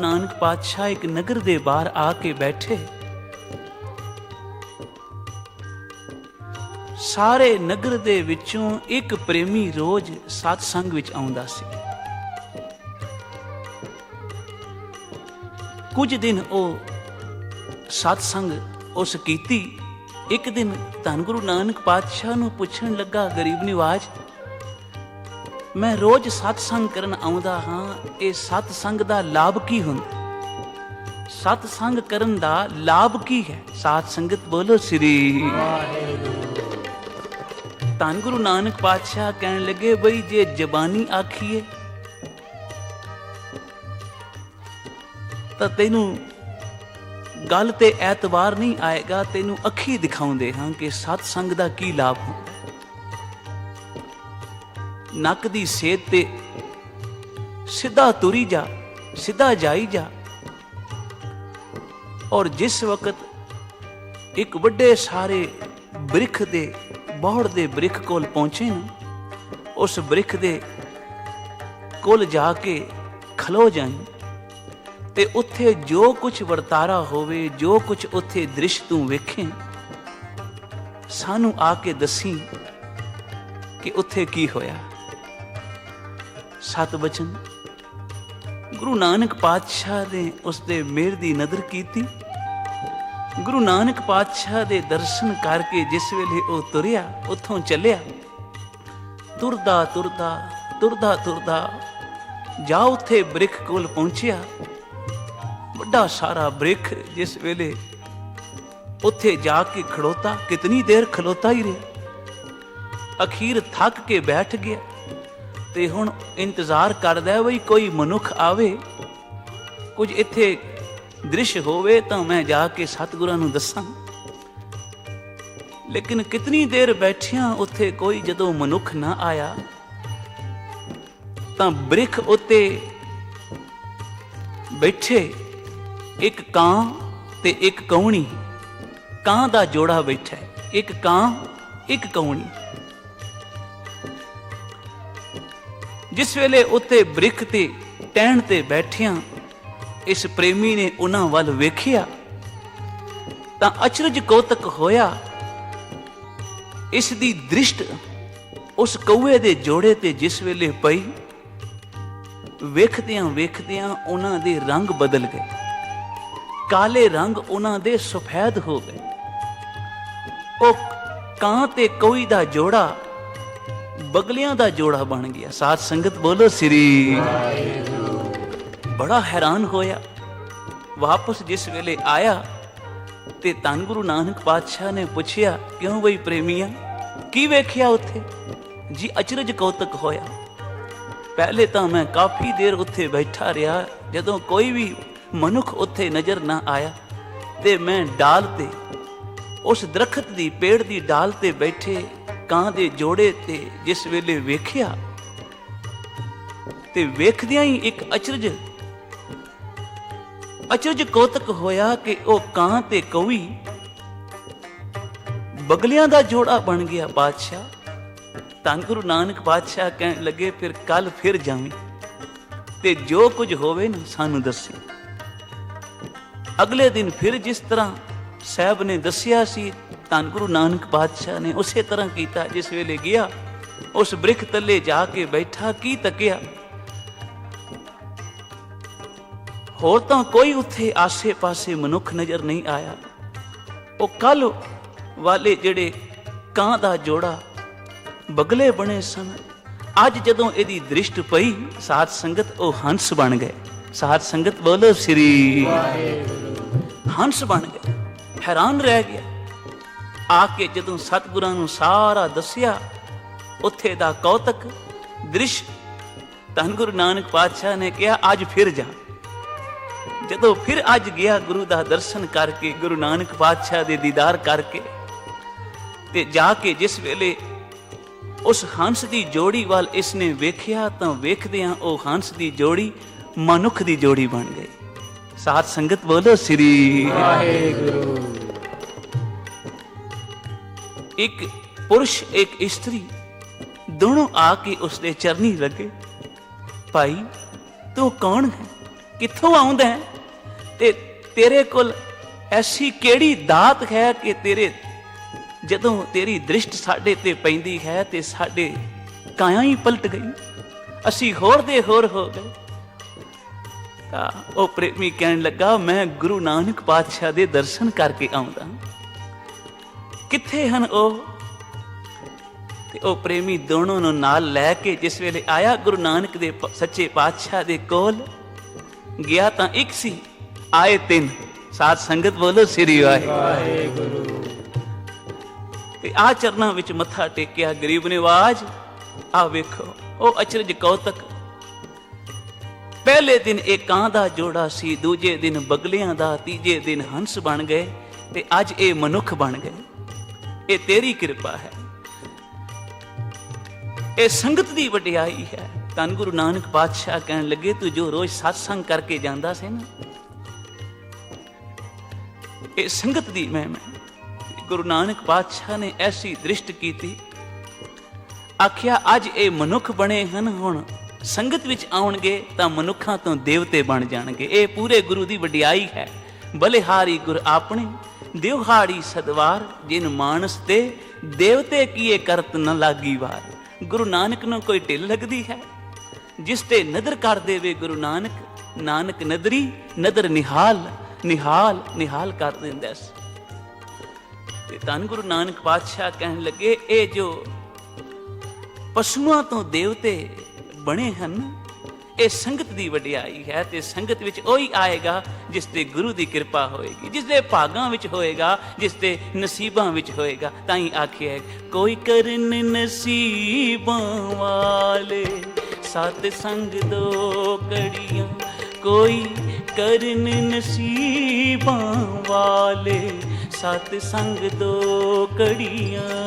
ਨਾਨਕ ਪਾਤਸ਼ਾਹ ਇੱਕ ਨਗਰ ਦੇ ਬਾਹਰ ਆ ਕੇ ਬੈਠੇ। ਸਾਰੇ ਨਗਰ ਦੇ ਵਿੱਚੋਂ ਇੱਕ ਪ੍ਰੇਮੀ ਰੋਜ਼ ਸਤ ਸੰਗ ਵਿੱਚ ਆਉਂਦਾ ਸੀ। ਕੁਝ ਦਿਨ ਉਹ ਸਤ ਸੰਗ ਉਸ ਕੀਤੀ। ਇੱਕ ਦਿਨ ਧੰਨ ਗੁਰੂ ਨਾਨਕ ਪਾਤਸ਼ਾਹ ਨੂੰ ਪੁੱਛਣ ਲੱਗਾ, ਗਰੀਬ ਨਿਵਾਜ ਮੈਂ ਰੋਜ਼ ਸਤ ਸੰਗ ਕਰਨ ਆਉਂਦਾ ਹਾਂ ਇਹ ਸਤ ਸੰਗ ਦਾ ਲਾਭ ਕੀ ਹੁੰਦਾ? ਸਤ ਸੰਗ ਕਰਨ ਦਾ ਲਾਭ ਕੀ ਹੈ? ਸਾਧ ਸੰਗਤ ਬੋਲੋ ਸ੍ਰੀ ਧੰਨ ਗੁਰੂ ਨਾਨਕ ਪਾਤਸ਼ਾਹ ਕਹਿਣ ਲੱਗੇ ਬਈ ਜੇ ਜ਼ਬਾਨੀ ਆਖੀਏ ਤਾਂ ਤੈਨੂੰ ਗੱਲ ਤੇ ਐਤਵਾਰ ਨਹੀਂ ਆਏਗਾ ਤੈਨੂੰ ਅੱਖੀ ਦਿਖਾਉਂਦੇ ਹਾਂ ਕਿ ਸਤ ਸੰਗ ਦਾ ਕੀ ਲਾਭ ਹੁੰਦਾ? ਨੱਕ ਦੀ ਸੇਧ ਤੇ ਸਿੱਧਾ ਤੁਰੀ ਜਾ, ਸਿੱਧਾ ਜਾਈ ਜਾ। ਔਰ ਜਿਸ ਵਕਤ ਇੱਕ ਵੱਡੇ ਸਾਰੇ ਬ੍ਰਿਖ ਦੇ, ਬੌੜ ਦੇ ਬ੍ਰਿਖ ਕੋਲ ਪਹੁੰਚੇ ਨਾ, ਉਸ ਬ੍ਰਿਖ ਦੇ ਕੋਲ ਜਾ ਕੇ ਖਲੋ ਜਾਈ ਤੇ ਉੱਥੇ ਜੋ ਕੁਝ ਵਰਤਾਰਾ ਹੋਵੇ, ਜੋ ਕੁਝ ਉੱਥੇ ਦ੍ਰਿਸ਼ ਤੂੰ ਵੇਖੇ, ਸਾਨੂੰ ਆ ਕੇ ਦੱਸੀ ਕਿ ਉੱਥੇ ਕੀ ਹੋਇਆ। ਸਤ ਬਚਨ। ਗੁਰੂ ਨਾਨਕ ਪਾਤਸ਼ਾਹ ਨੇ ਉਸ ਦੇ ਮਿਹਰ ਦੀ ਨਜ਼ਰ ਕੀਤੀ। ਗੁਰੂ ਨਾਨਕ ਪਾਤਸ਼ਾਹ ਦੇ ਦਰਸ਼ਨ ਕਰਕੇ ਜਿਸ ਵੇਲੇ ਉਹ ਤੁਰਿਆ, ਉੱਥੋਂ ਚੱਲਿਆ। ਤੁਰਦਾ ਤੁਰਦਾ ਤੁਰਦਾ ਤੁਰਦਾ, ਜਾ ਉੱਥੇ ਬ੍ਰਿਖ ਕੋਲ ਪਹੁੰਚਿਆ। ਵੱਡਾ ਸਾਰਾ ਬ੍ਰਿਖ ਜਿਸ ਵੇਲੇ ਉੱਥੇ ਜਾ ਕੇ ਖੜੋਤਾ, ਕਿਤਨੀ ਦੇਰ ਖਲੋਤਾ ਹੀ ਰਿਹਾ। ਅਖੀਰ ਥੱਕ ਕੇ ਬੈਠ ਗਿਆ। ਤੇ ਹੁਣ ਇੰਤਜ਼ਾਰ ਕਰਦਾ ਹੈ ਬਈ ਕੋਈ ਮਨੁੱਖ ਆਵੇ, ਕੁਝ ਇੱਥੇ ਦ੍ਰਿਸ਼ ਹੋਵੇ ਤਾਂ ਮੈਂ ਜਾ ਕੇ ਸਤਿਗੁਰਾਂ ਨੂੰ ਦੱਸਾਂ। ਲੇਕਿਨ ਕਿਤਨੀ ਦੇਰ ਬੈਠਿਆਂ ਉੱਥੇ ਕੋਈ ਜਦੋਂ ਮਨੁੱਖ ਨਾ ਆਇਆ, ਤਾਂ ਬ੍ਰਿਖ ਉੱਤੇ ਬੈਠੇ ਇੱਕ ਕਾਂ ਤੇ ਇੱਕ ਕੌਣੀ। ਕਾਂ ਦਾ ਜੋੜਾ ਬੈਠਾ ਹੈ, ਇੱਕ ਕਾਂ, ਇੱਕ ਕੌਣੀ। ਜਿਸ ਵੇਲੇ ਉੱਤੇ ਬ੍ਰਿਖ ਤੇ ਟਹਿਣ ਤੇ ਬੈਠਿਆਂ ਇਸ ਪ੍ਰੇਮੀ ਨੇ ਉਹਨਾਂ ਵੱਲ ਵੇਖਿਆ, ਤਾਂ ਅਚਰਜ ਕੌਤਕ ਹੋਇਆ। ਇਸ ਦੀ ਦ੍ਰਿਸ਼ਟ ਉਸ ਕਊਏ ਦੇ ਜੋੜੇ ਤੇ ਜਿਸ ਵੇਲੇ ਪਈ, ਵੇਖਦਿਆਂ ਵੇਖਦਿਆਂ ਉਹਨਾਂ ਦੇ ਰੰਗ ਬਦਲ ਗਏ। ਕਾਲੇ ਰੰਗ ਉਹਨਾਂ ਦੇ ਸਫੈਦ ਹੋ ਗਏ। ਉਹ ਕਾਂ ਤੇ ਕੋਈ ਦਾ ਜੋੜਾ ਬਗਲਿਆਂ ਦਾ ਜੋੜਾ ਬਣ ਗਿਆ। ਸਾਧ ਸੰਗਤ ਬੋਲੋ, ਸ੍ਰੀ ਬੜਾ ਹੈਰਾਨ ਹੋਇਆ। ਵਾਪਸ ਜਿਸ ਵੇਲੇ ਆਇਆ ਤੇ ਧੰਨ ਗੁਰੂ ਨਾਨਕ ਪਾਤਸ਼ਾਹ ਨੇ ਪੁੱਛਿਆ, ਕਿਉਂ ਬਈ ਪ੍ਰੇਮੀਆਂ? ਕੀ ਵੇਖਿਆ ਉੱਥੇ? ਜੀ ਅਚਰਜ ਕੌਤਕ ਹੋਇਆ। ਪਹਿਲੇ ਤਾਂ ਮੈਂ ਕਾਫੀ ਦੇਰ ਉੱਥੇ ਬੈਠਾ ਰਿਹਾ, ਜਦੋਂ ਕੋਈ ਵੀ ਮਨੁੱਖ ਉੱਥੇ ਨਜ਼ਰ ਨਾ ਆਇਆ ਤੇ ਮੈਂ ਡਾਲ ਤੇ, ਉਸ ਦਰਖਤ ਦੀ ਪੇੜ ਦੀ ਡਾਲ ਤੇ ਬੈਠੇ ਕਾਂ ਦੇ ਜੋੜੇ ਤੇ ਜਿਸ ਵੇਲੇ ਵੇਖਿਆ ਤੇ ਵੇਖਦਿਆਂ ਹੀ ਇੱਕ ਅਚਰਜ ਅਚਰਜ ਕੌਤਕ ਹੋਇਆ ਕਿ ਉਹ ਕਾਂ ਤੇ ਕੌਈ ਬਗਲਿਆਂ ਦਾ ਜੋੜਾ ਬਣ ਗਿਆ ਬਾਦਸ਼ਾਹ। ਤਾਂ ਗੁਰੂ ਨਾਨਕ ਬਾਦਸ਼ਾਹ ਕਹਿਣ ਲੱਗੇ, ਫਿਰ ਕੱਲ ਫਿਰ ਜਾਵੀਂ ਤੇ ਜੋ ਕੁਝ ਹੋਵੇ ਨਾ ਸਾਨੂੰ ਦੱਸੀ। ਅਗਲੇ ਦਿਨ ਫਿਰ ਜਿਸ ਤਰ੍ਹਾਂ ਸਾਹਿਬ ਨੇ ਦੱਸਿਆ ਸੀ ਧੰਨ ਗੁਰੂ ਨਾਨਕ ਪਾਤਸ਼ਾਹ ਨੇ ਉਸੇ ਤਰ੍ਹਾਂ ਕੀਤਾ, ਜਿਸ ਵੇਲੇ ਗਿਆ, ਉਸ ਬ੍ਰਿਖ ਤੱਲੇ ਜਾ ਕੇ ਬੈਠਾ, ਕੀ ਤੱਕਿਆ? ਹੋਰ ਤਾਂ ਕੋਈ ਉੱਥੇ ਆਸੇ-ਪਾਸੇ ਮਨੁੱਖ ਨਜ਼ਰ ਨਹੀਂ ਆਇਆ। ਉਹ ਕੱਲ ਵਾਲੇ ਜਿਹੜੇ ਕਾਂ ਦਾ ਜੋੜਾ ਬਗਲੇ ਬਣੇ ਸਨ, ਅੱਜ ਜਦੋਂ ਇਹਦੀ ਦ੍ਰਿਸ਼ਟ ਪਈ, ਸਾਧ ਸੰਗਤ ਉਹ ਹੰਸ ਬਣ ਗਏ। ਸਾਧ ਸੰਗਤ ਬੋਲੋ, ਸ੍ਰੀ ਹੰਸ ਬਣ ਗਏ। ਹੈਰਾਨ ਰਹਿ ਗਿਆ। ਆ ਕੇ ਜਦੋਂ ਸਤਿਗੁਰਾਂ ਨੂੰ ਸਾਰਾ ਦੱਸਿਆ, ਉੱਥੇ ਦਾ ਕੌਤਕ ਦ੍ਰਿਸ਼ ਧੰਨ ਗੁਰੂ ਨਾਨਕ ਪਾਤਸ਼ਾਹ ਨੇ ਕਿਹਾ, ਅੱਜ ਫਿਰ ਜਾ। ਜਦੋਂ ਫਿਰ ਅੱਜ ਗਿਆ ਗੁਰੂ ਦਾ ਦਰਸ਼ਨ ਕਰਕੇ, ਗੁਰੂ ਨਾਨਕ ਪਾਤਸ਼ਾਹ ਦੇ ਦੀਦਾਰ ਕਰਕੇ, ਤੇ ਜਾ ਕੇ ਜਿਸ ਵੇਲੇ ਉਸ ਹੰਸ ਦੀ ਜੋੜੀ ਵੱਲ ਇਸ ਨੇ ਵੇਖਿਆ, ਤਾਂ ਵੇਖਦਿਆਂ ਉਹ ਹੰਸ ਦੀ ਜੋੜੀ ਮਨੁੱਖ ਦੀ ਜੋੜੀ ਬਣ ਗਈ। ਸਾਧ ਸੰਗਤ ਬੋਲੋ, ਸ੍ਰੀ ਵਾਹਿਗੁਰੂ। ਇੱਕ ਪੁਰਸ਼, ਇੱਕ ਇਸਤਰੀ ਦੋਨੋਂ ਆ ਕੇ ਉਸ ਦੇ ਚਰਨੀ ਲੱਗੇ। ਭਾਈ, ਤੂੰ ਕੌਣ ਹੈ? ਕਿੱਥੋਂ ਆਉਂਦਾ ਹੈ? ਤੇ ਤੇਰੇ ਕੋਲ ਐਸੀ ਕਿਹੜੀ ਦਾਤ ਹੈ ਕਿ ਤੇਰੇ, ਜਦੋਂ ਤੇਰੀ ਦ੍ਰਿਸ਼ਟ ਸਾਡੇ ਤੇ ਪੈਂਦੀ ਹੈ ਤੇ ਸਾਡੇ ਕਾਇਆ ਹੀ ਪਲਟ ਗਈ? ਅਸੀਂ ਹੋਰ ਦੇ ਹੋਰ ਹੋ ਗਏ। ਤਾਂ ਉਹ ਪ੍ਰੇਮੀ ਕਹਿਣ ਲੱਗਾ, ਮੈਂ ਗੁਰੂ ਨਾਨਕ ਪਾਤਸ਼ਾਹ ਦੇ ਦਰਸ਼ਨ ਕਰਕੇ ਆਉਂਦਾ ਕਿੱਥੇ ਹਨ ਉਹ? ਤੇ ਉਹ ਪ੍ਰੇਮੀ ਦੋਨੋਂ ਨੂੰ ਨਾਲ ਲੈ ਕੇ ਜਿਸ ਵੇਲੇ ਆਇਆ ਗੁਰੂ ਨਾਨਕ ਦੇ ਸੱਚੇ ਪਾਤਸ਼ਾਹ ਦੇ ਕੋਲ, ਗਿਆ ਤਾਂ ਇੱਕ ਸੀ, ਆਏ ਤਿੰਨ। ਸਾਧ ਸੰਗਤ ਬੋਲੋ ਸ੍ਰੀ ਵਾਹਿਗੁਰੂ। ਤੇ ਆ ਚਰਨਾਂ ਵਿੱਚ ਮੱਥਾ ਟੇਕਿਆ ਗਰੀਬ ਨਿਵਾਜ। ਆ ਵੇਖੋ, ਉਹ ਅਚਰਜ ਕੌਤਕ। ਪਹਿਲੇ ਦਿਨ ਇਹ ਕਾਂ ਦਾ ਜੋੜਾ ਸੀ, ਦੂਜੇ ਦਿਨ ਬਗਲਿਆਂ ਦਾ, ਤੀਜੇ ਦਿਨ ਹੰਸ ਬਣ ਗਏ ਤੇ ਅੱਜ ਇਹ ਮਨੁੱਖ ਬਣ ਗਏ। ਇਹ ਤੇਰੀ ਕਿਰਪਾ ਹੈ। ਇਹ ਸੰਗਤ ਦੀ ਵਡਿਆਈ ਹੈ। ਤਨ ਗੁਰੂ ਨਾਨਕ ਪਾਤਸ਼ਾਹ ਕਹਿਣ ਲੱਗੇ, ਤੂੰ ਜੋ ਰੋਜ਼ satsang ਕਰਕੇ ਜਾਂਦਾ ਸੀ ਨਾ, ਇਹ ਸੰਗਤ ਦੀ ਮਹਿਮਾ ਗੁਰੂ ਨਾਨਕ ਪਾਤਸ਼ਾਹ ਨੇ ਐਸੀ ਦ੍ਰਿਸ਼ਟ ਕੀਤੀ, ਆਖਿਆ, ਅੱਜ ਇਹ ਮਨੁੱਖ ਬਣੇ ਹਨ, ਹੁਣ ਸੰਗਤ ਵਿੱਚ ਆਉਣਗੇ ਤਾਂ ਮਨੁੱਖਾਂ ਤੋਂ ਦੇਵਤੇ ਬਣ ਜਾਣਗੇ। ਇਹ ਪੂਰੇ ਗੁਰੂ ਦੀ ਵਡਿਆਈ ਹੈ। ਬਲਿਹਾਰੀ ਗੁਰ ਆਪਣੇ ਦਿਵਹਾੜੀ ਸਦਵਾਰ, ਜਿਨ ਮਾਨਸ ਤੇ ਦੇਵਤੇ ਕੀਏ ਕਰਤ ਨ ਲਾਗੀ ਵਾਰ। ਗੁਰੂ ਨਾਨਕ ਨੂੰ ਕੋਈ ਢਿੱਲ ਲੱਗਦੀ ਹੈ? ਜਿਸ ਤੇ ਨਦਰ ਕਰ ਦੇਵੇ ਗੁਰੂ ਨਾਨਕ ਨਾਨਕ ਨਦਰੀ, ਨਦਰ ਨਿਹਾਲ ਨਿਹਾਲ ਨਿਹਾਲ ਕਰ ਦਿੰਦਾ ਸੀ। ਤੇ ਧੰਨ ਗੁਰੂ ਨਾਨਕ ਪਾਤਸ਼ਾਹ ਕਹਿਣ ਲੱਗੇ, ਇਹ ਜੋ ਪਸ਼ੂਆਂ ਤੋਂ ਦੇਵਤੇ ਬਣੇ ਹਨ, ਇਹ ਸੰਗਤ ਦੀ ਵਡਿਆਈ ਹੈ ਤੇ ਸੰਗਤ ਵਿੱਚ ਉਹੀ ਆਏਗਾ ਜਿਸ ਤੇ ਗੁਰੂ ਦੀ ਕਿਰਪਾ ਹੋਏਗੀ, ਜਿਸ ਦੇ ਭਾਗਾਂ ਵਿੱਚ ਹੋਏਗਾ, ਜਿਸ ਤੇ ਨਸੀਬਾਂ ਵਿੱਚ ਹੋਏਗਾ, ਤਾਂ ਹੀ ਆਖਿਆ ਕੋਈ ਕਰਨ ਨਸੀਬਾਂ ਵਾਲੇ, ਸਤ ਸੰਗ ਦੋ ਕੜੀਆਂ, ਕੋਈ ਕਰਨ ਨਸੀਬਾਂ ਵਾਲੇ, ਸਤ ਸੰਗ ਦੋ ਕੜੀਆਂ।